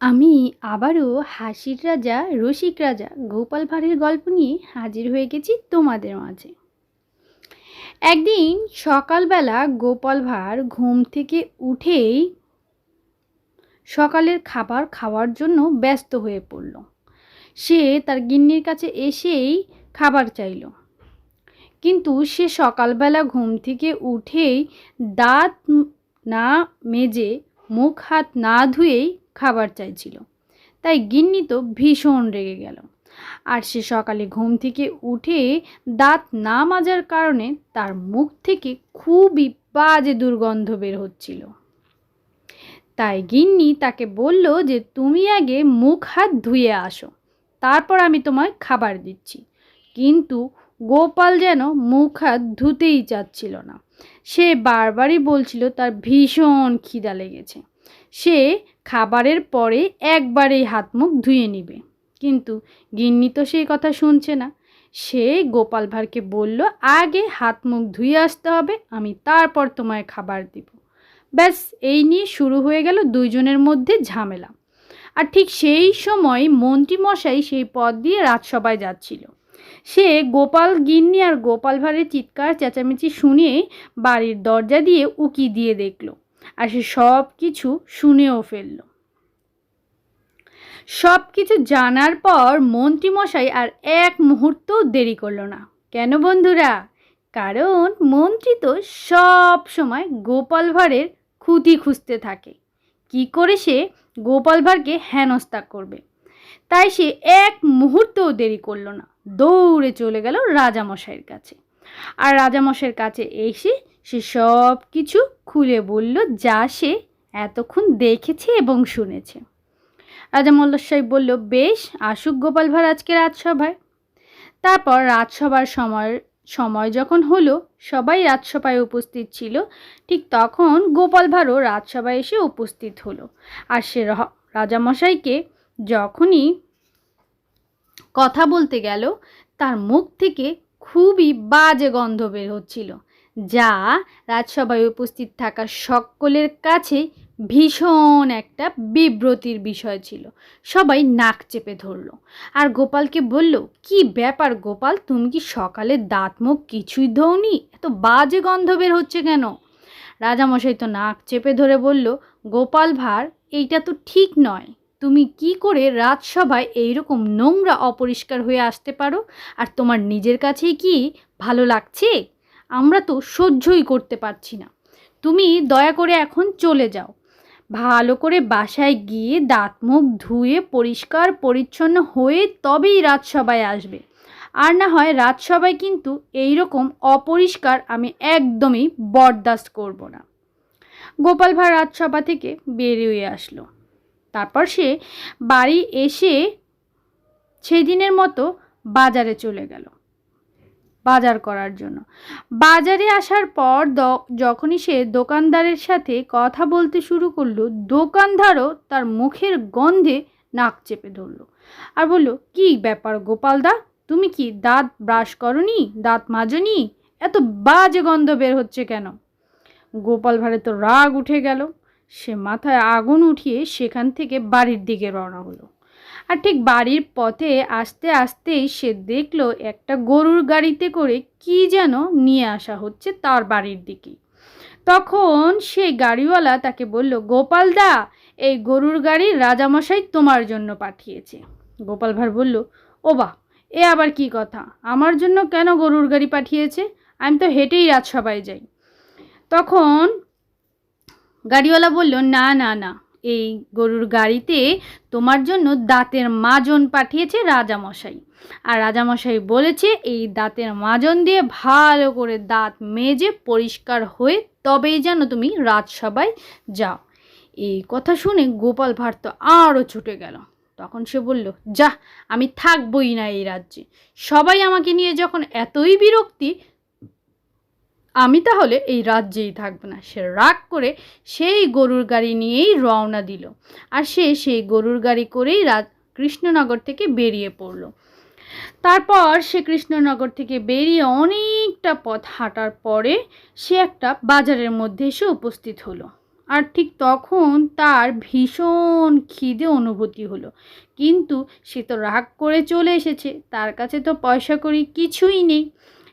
আমি আবারও হাসির রাজা, রসিক রাজা গোপাল ভাঁড়ের গল্প নিয়ে হাজির হয়ে গেছি তোমাদের মাঝে। একদিন সকালবেলা গোপাল ভাঁড় ঘুম থেকে উঠেই সকালের খাবার খাওয়ার জন্য ব্যস্ত হয়ে পড়ল। সে তার গিন্নির কাছে এসেই খাবার চাইল। কিন্তু সে সকালবেলা ঘুম থেকে উঠেই দাঁত না মেজে মুখ হাত না ধুয়েই খাবার চাইছিল। তাই গিন্নি তো ভীষণ রেগে গেল। আর সে সকালে ঘুম থেকে উঠে দাঁত না মাজার কারণে তার মুখ থেকে খুবই বাজে দুর্গন্ধ বের হচ্ছিল। তাই গিন্নি তাকে বলল যে, তুমি আগে মুখ হাত ধুয়ে আসো, তারপর আমি তোমায় খাবার দিচ্ছি। কিন্তু গোপাল যেন মুখ হাত ধুতেই চাচ্ছিল না। সে বারবারই বলছিল তার ভীষণ খিদা লেগেছে। সে খাবারের পরে একবারেই হাত মুখ ধুয়ে নিবে। কিন্তু গিন্নি তো সেই কথা শুনছে না। সে গোপাল ভাঁড়কে বলল, আগে হাত মুখ ধুয়ে আসতে হবে, আমি তারপর তোমায় খাবার দিব। ব্যাস, এই নিয়ে শুরু হয়ে গেল দুইজনের মধ্যে ঝামেলা। আর ঠিক সেই সময় মন্ত্রীমশাই সেই পথ দিয়ে রাজসভায় যাচ্ছিল। সে গোপাল গিন্নি আর গোপাল ভাঁড়ের চিৎকার, চেঁচামেচি শুনে বাড়ির দরজা দিয়ে উকি দিয়ে দেখল আর সে সব কিছু শুনেও ফেলল। সব কিছু জানার পর মন্ত্রীমশাই আর এক মুহূর্তও দেরি করল না। কেন বন্ধুরা? কারণ মন্ত্রী তো সব সময় গোপাল ভাঁড়ের খুঁতি খুঁজতে থাকে। কি করে সে গোপাল ভাঁড়কে হেনস্থা করবে? তাই সে এক মুহূর্তও দেরি করল না। দৌড়ে চলে গেল রাজামশাইয়ের কাছে। আর রাজামশাইয়ের কাছে এসে সে সব কিছু খুলে বলল, যা সে এতক্ষণ দেখেছে এবং শুনেছে। রাজা মল্লসাই বলল, বেশ, আসুক গোপাল ভাঁড় আজকে রাজসভায়। তারপর রাজসভার সময় সময় যখন হলো, সবাই রাজসভায় উপস্থিত ছিল। ঠিক তখন গোপাল ভাঁড়ও রাজসভায় এসে উপস্থিত হলো। আর সে রাজামশাইকে যখনই কথা বলতে গেল, তার মুখ থেকে খুবই বাজে গন্ধ বের হচ্ছিল, যা রাজসভায় উপস্থিত থাকা সকলের কাছে ভীষণ একটা বিব্রতির বিষয় ছিল। সবাই নাক চেপে ধরলো, আর গোপালকে বলল, কি ব্যাপার গোপাল, তুমি কি সকালে দাঁত মুখ কিছুই ধোনি এত বাজে গন্ধ বের হচ্ছে কেন? রাজামশাই তো নাক চেপে ধরে বলল, গোপাল ভাঁড়, এইটা তো ঠিক নয়। তুমি কি করে রাজসভায় এইরকম নোংরা অপরিষ্কার হয়ে আসতে পারো? আর তোমার নিজের কাছেই কি ভালো লাগছে? আমরা তো সহ্যই করতে পারছি না। তুমি দয়া করে এখন চলে যাও। ভালো করে বাসায় গিয়ে দাঁত মুখ ধুয়ে পরিষ্কার পরিচ্ছন্ন হয়ে তবেই রাজসভায় আসবে। আর না হয় রাজসভায় কিন্তু এই রকম অপরিষ্কার আমি একদমই বরদাস্ত করব না। গোপাল ভাঁড় রাজসভা থেকে বেরিয়ে আসলো। তারপর সে বাড়ি এসে সেদিনের মতো বাজারে চলে গেল। বাজার করার জন্য। বাজারে আসার পর যখনই সে দোকানদারের সাথে কথা বলতে শুরু করল, দোকানদারও তার মুখের গন্ধে নাক চেপে ধরলো। আর বলল, কি ব্যাপার গোপালদা তুমি কি দাঁত ব্রাশ করনি? দাঁত মাজনি? এত বাজে গন্ধ বের হচ্ছে কেন? গোপাল ভাঁড়ে তো রাগ উঠে গেল। সে মাথায় আগুন উঠিয়ে সেখান থেকে বাড়ির দিকে রওনা হলো। আর ঠিক বাড়ির পথে আস্তে আস্তেই সে দেখল একটা গরুর গাড়িতে করে কি যেন নিয়ে আসা হচ্ছে তার বাড়ির দিকে। তখন সেই গাড়িওয়ালা তাকে বলল, গোপাল দা, এই গরুর গাড়ি রাজামশাই তোমার জন্য পাঠিয়েছে। গোপাল ভাঁড় বলল ও বা এ আবার কি কথা? আমার জন্য কেন গরুর গাড়ি পাঠিয়েছে? আমি তো হেঁটেই রাজসভায় যাই। তখন গাড়িওয়ালা বলল, না না না, এই গরুর গাড়িতে তোমার জন্য দাঁতের মাজন পাঠিয়েছে রাজামশাই। আর রাজামশাই বলেছে, এই দাঁতের মাজন দিয়ে ভালো করে দাঁত মেজে পরিষ্কার হয়ে তবেই যেন তুমি রাজসভায় যাও। এই কথা শুনে গোপাল ভাঁড় তো আরও ছুটে গেল। তখন সে বলল যা আমি থাকবই না এই রাজ্যে। সবাই আমাকে নিয়ে যখন এতই বিরক্তি আমি তাহলে এই রাজ্যেই থাকব না। সে রাগ করে সেই গরুর গাড়ি নিয়েই রওনা দিল আর সে সেই গরুর গাড়ি করেই রাত কৃষ্ণনগর থেকে বেরিয়ে পড়ল। তারপর সে কৃষ্ণনগর থেকে বেরিয়ে অনেকটা পথ হাঁটার পরে সে একটা বাজারের মধ্যে এসে উপস্থিত হলো আর ঠিক তখন তার ভীষণ খিদে অনুভূতি হলো। কিন্তু সে তো রাগ করে চলে এসেছে, তার কাছে তো পয়সা করি কিছুই নেই।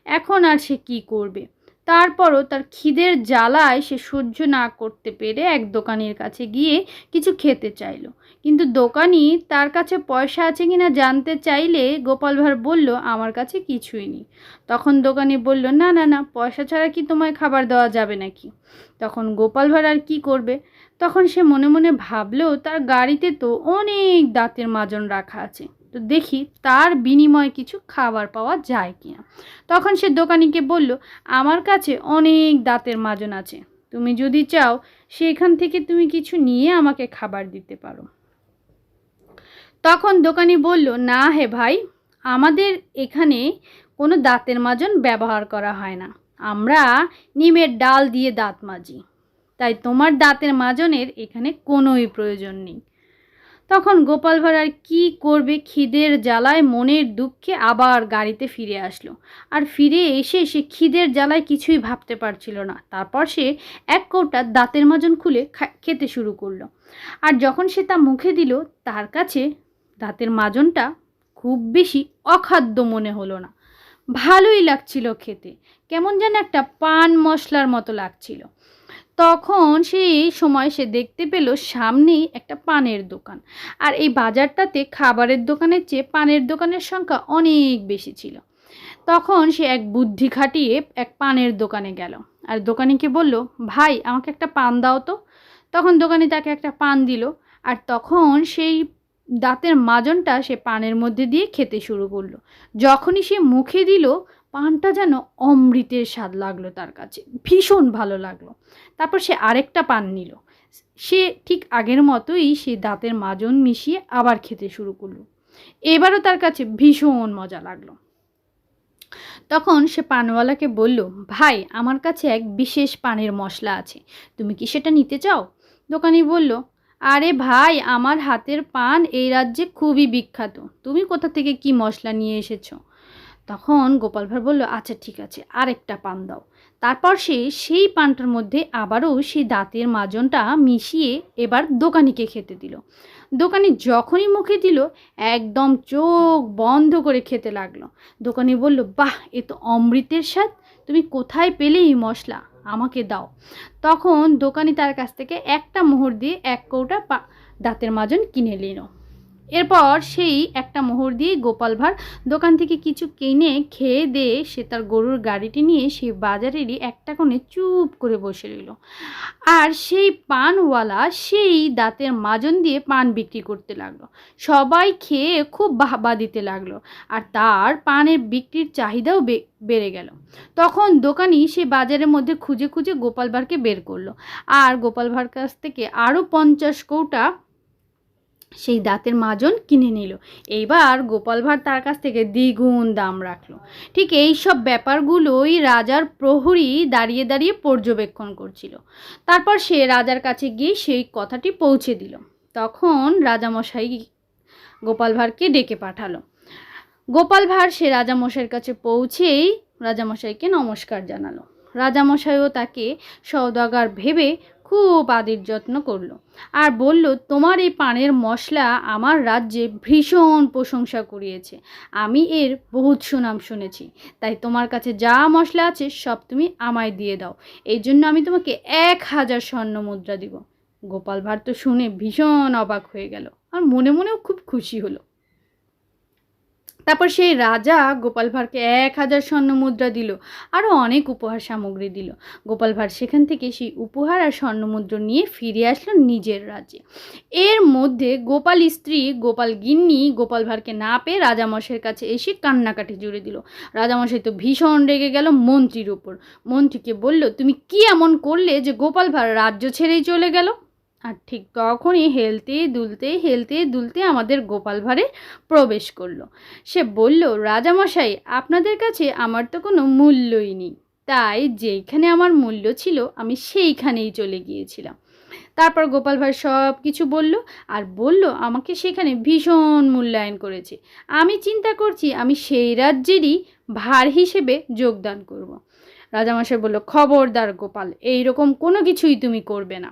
এখন আর সে কি করবে? তারপরও তার খিদের জ্বালায় সে সহ্য না করতে পেরে এক দোকানের কাছে গিয়ে কিছু খেতে চাইলো। কিন্তু দোকানি তার কাছে পয়সা আছে কিনা জানতে চাইলে গোপাল ভাঁড় বলল, আমার কাছে কিছুই নেই। তখন দোকানি বলল, না না না, পয়সা ছাড়া কি তোমায় খাবার দেওয়া যাবে নাকি? তখন গোপাল ভাঁড় আর কী করবে? তখন সে মনে মনে ভাবলেও তার গাড়িতে তো অনেক দাঁতের মাজন রাখা আছে। তো দেখি তার বিনিময়ে কিছু খাবার পাওয়া যায় কি না তখন সে দোকানিকে বলল, আমার কাছে অনেক দাঁতের মাজন আছে। তুমি যদি চাও, সেখান থেকে তুমি কিছু নিয়ে আমাকে খাবার দিতে পারো। তখন দোকানি বলল, না হে ভাই, আমাদের এখানে কোনো দাঁতের মাজন ব্যবহার করা হয় না। আমরা নিমের ডাল দিয়ে দাঁত মাজি। তাই তোমার দাঁতের মাজনের এখানে কোনোই প্রয়োজন নেই। তখন গোপাল ভাঁড় আর কী করবে খিদের জ্বালায় মনের দুঃখে আবার গাড়িতে ফিরে আসলো। আর ফিরে এসে সে খিদের জ্বালায় কিছুই ভাবতে পারছিল না। তারপর সে এক কৌটা দাঁতের মাজন খুলে খেতে শুরু করল। আর যখন সে তা মুখে দিল, তার কাছে দাঁতের মাজনটা খুব বেশি অখাদ্য মনে হলো না। ভালোই লাগছিল খেতে। কেমন যেন একটা পান মশলার মতো লাগছিল। তখন সেই সময় সে দেখতে পেল সামনেই একটা পানের দোকান। আর এই বাজারটাতে খাবারের দোকানের চেয়ে পানের দোকানের সংখ্যা অনেক বেশি ছিল। তখন সে এক বুদ্ধি খাটিয়ে এক পানের দোকানে গেল। আর দোকানিকে বলল, ভাই, আমাকে একটা পান দাও তো। তখন দোকানি তাকে একটা পান দিল। আর তখন সেই দাঁতের মাজনটা সে পানের মধ্যে দিয়ে খেতে শুরু করল। যখনই সে মুখে দিল পানটা যেন অমৃতের স্বাদ লাগল তার কাছে, ভীষণ ভালো লাগল। তারপর সে আরেকটা পান নিল। সে ঠিক আগের মতোই সে দাঁতের মাজন মিশিয়ে আবার খেতে শুরু করল। এবারও তার কাছে ভীষণ মজা লাগল। তখন সে পানওয়ালাকে বলল, ভাই, আমার কাছে এক বিশেষ পানের মশলা আছে। তুমি কি সেটা নিতে চাও? দোকানি বলল, আরে ভাই, আমার হাতের পান এই রাজ্যে খুবই বিখ্যাত। তুমি কোথা থেকে কি মশলা নিয়ে এসেছ? তখন গোপাল ভাঁড় বলল আচ্ছা ঠিক আছে, আরেকটা পান দাও। তারপর সে সেই পানটার মধ্যে আবারও সেই দাঁতের মাজনটা মিশিয়ে এবার দোকানিকে খেতে দিল। দোকানি যখনই মুখে দিল, একদম চোখ বন্ধ করে খেতে লাগল। দোকানি বলল, বাহ, এ তো অমৃতের স্বাদ, তুমি কোথায় পেলে এই মশলা? আমাকে দাও। তখন দোকানি তার কাছ থেকে একটা মোহর দিয়ে এক কৌটা দাঁতের মাজন কিনে নিল। এরপর সেই একটা মোহর দিয়ে গোপাল ভাঁড় দোকান থেকে কিছু কিনে খেয়ে দিয়ে সে তার গরুর গাড়িটি নিয়ে সেই বাজারেরই একটা কোণে চুপ করে বসে রইল। আর সেই পানওয়ালা সেই দাঁতের মাজন দিয়ে পান বিক্রি করতে লাগল। সবাই খেয়ে খুব বাহবা দিতে লাগল আর তার পানের বিক্রির চাহিদাও বেড়ে গেল। তখন দোকানি সে বাজারের মধ্যে খুঁজে খুঁজে গোপাল ভাঁড়কে বের করল। আর গোপাল ভাঁড় কাছ থেকে আরও পঞ্চাশ কৌটা সেই দাঁতের মাজন কিনে নিল। এইবার গোপাল ভাঁড় তার কাছ থেকে দ্বিগুণ দাম রাখল। ঠিক এই সব ব্যাপারগুলোই রাজার প্রহরী দাঁড়িয়ে দাঁড়িয়ে পর্যবেক্ষণ করছিল। তারপর সে রাজার কাছে গিয়ে সেই কথাটি পৌঁছে দিল। তখন রাজামশাই গোপাল ভাঁড়কে ডেকে পাঠালো। গোপাল ভাঁড় সে রাজামশাইয়ের কাছে পৌঁছেই রাজামশাইকে নমস্কার জানালো। রাজামশাইও তাকে সওদাগার ভেবে খুব আদির যত্ন করল আর বলল, তোমার এই পানের মশলা আমার রাজ্যে ভীষণ প্রশংসা কুড়িয়েছে। আমি এর বহুত সুনাম শুনেছি। তাই তোমার কাছে যা মশলা আছে সব তুমি আমায় দিয়ে দাও। এই জন্য আমি তোমাকে এক হাজার স্বর্ণ মুদ্রা দিব। গোপাল ভাঁড় তো শুনে ভীষণ অবাক হয়ে গেল আর মনে মনেও খুব খুশি হলো। তারপর সেই রাজা গোপাল ভাঁড়কে এক হাজার স্বর্ণ মুদ্রা দিল, আরও অনেক উপহার সামগ্রী দিল। গোপাল ভাঁড় সেখান থেকে সেই উপহার আর স্বর্ণমুদ্রা নিয়ে ফিরে আসলো নিজের রাজ্যে। এর মধ্যে গোপাল স্ত্রী, গোপাল গিন্নি, গোপাল ভাঁড়কে না পেয়ে রাজামশাইয়ের কাছে এসে কান্নাকাটি জুড়ে দিল। রাজামশাই তো ভীষণ রেগে গেল মন্ত্রীর ওপর মন্ত্রীকে বলল, তুমি কি এমন করলে যে গোপাল ভাঁড় রাজ্য ছেড়েই চলে গেল? আর ঠিক তখনই হেলতে দুলতে হেলতে দুলতে আমাদের গোপাল ভাঁড়ে প্রবেশ করল। সে বলল, রাজামশাই, আপনাদের কাছে আমার তো কোনো মূল্যই নেই। তাই যেইখানে আমার মূল্য ছিল, আমি সেইখানেই চলে গিয়েছিলাম। তারপর গোপাল ভাই সব কিছু বলল আর বলল, আমাকে সেখানে ভীষণ মূল্যায়ন করেছে। আমি চিন্তা করছি আমি সেই রাজ্যেরই ভার হিসেবে যোগদান করব। রাজামশাই বলল, খবরদার গোপাল এই রকম কোনো কিছুই তুমি করবে না।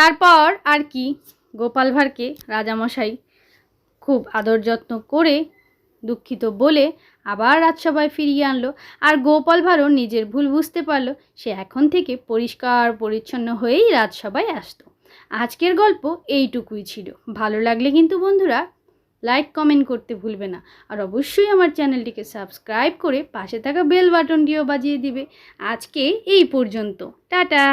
তারপর আর কি, গোপাল ভাঁড়কে রাজামশাই খুব আদর যত্ন করে দুঃখিত বলে আবার রাজসভায় ফিরিয়ে আনলো। আর গোপাল ভাঁড়ও নিজের ভুল বুঝতে পারল, সে এখন থেকে পরিষ্কার পরিচ্ছন্ন হয়েই রাজসভায় আসতো। আজকের গল্প এইটুকুই ছিল। ভালো লাগলে কিন্তু বন্ধুরা লাইক, কমেন্ট করতে ভুলবে না। আর অবশ্যই আমার চ্যানেলটিকে সাবস্ক্রাইব করে পাশে থাকা বেল বাটনটিও বাজিয়ে দিবে। আজকে এই পর্যন্ত। টাটা!